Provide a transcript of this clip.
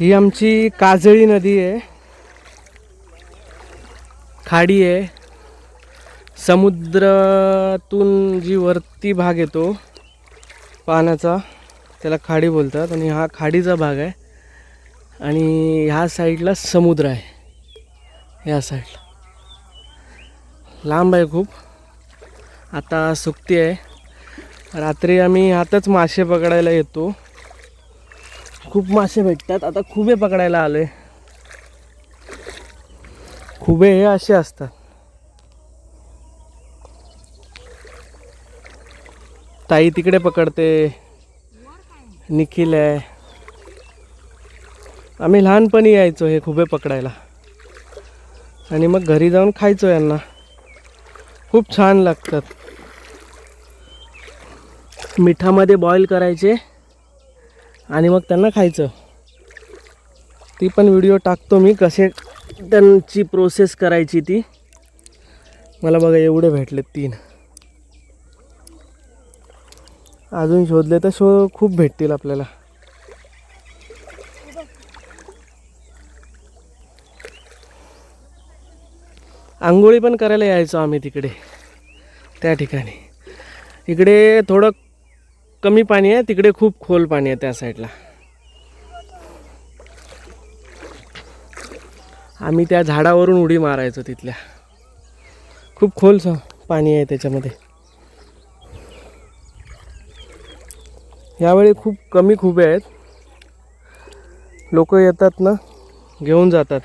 ही आमची काजळी नदी आहे. खाडी आहे. समुद्रातून जी वरती भाग येतो पाण्याचा त्याला खाडी बोलतात आणि हा खाडीचा भाग आहे. आणि ह्या साईडला समुद्र आहे. या साईडला. लांब आहे खूप. आता सुकती आहे. रात्री आम्ही आताच मासे पकडायला येतो. खूप मासे भेटतात. आता खुबे पकडायला आलोय. खुबे हे असे असतात. ताई तिकडे पकडते. निखिल आहे. आम्ही लहानपणी यायचो हे खुबे पकडायला. आणि मग घरी जाऊन खायचो यांना. खूप छान लागतात. मिठामध्ये बॉईल करायचे. आणि मग त्यांना खायचं. ती पण व्हिडिओ टाकतो मी कसे त्यांची प्रोसेस करायची ती. मला बघा एवढे भेटले तीन. अजून शोधले तर शो खूप भेटतील आपल्याला. आंघोळी पण करायला यायचो आम्ही तिकडे. त्या ठिकाणी. इकडे थोडं कमी पाणी आहे तिकडे खूप खोल पाणी आहे त्या साईडला आम्ही त्या झाडावरून उडी मारायचो तिथल्या. खूप खोल स- पाणी आहे त्याच्यामध्ये. यावेळी खूप कमी खुबे आहेत. लोक येतात ना घेऊन जातात.